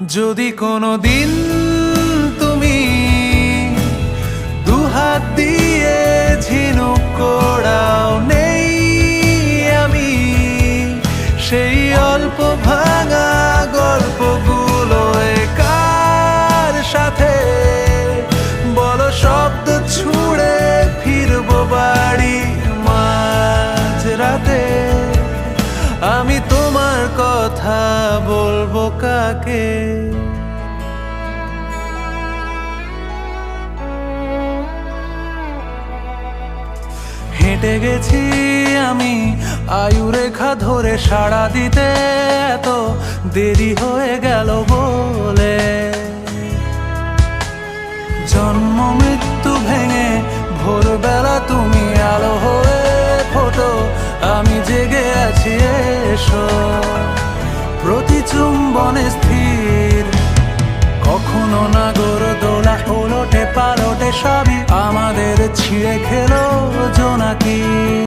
যদি কোনো দিন কাকে? হেঁটে গেছি আমি আয়ুরেখা ধরে সাড়া দিতে, এত দেরি হয়ে গেল বলে। জন্ম মৃত্যু ভেঙে ভোরবেলা তুমি আলো হয়ে ফোটো, আমি জেগে আছি এসো। নগর দোলা ওলটে পালটে সবই আমাদের ছিঁড়ে খেলো জোনাকি।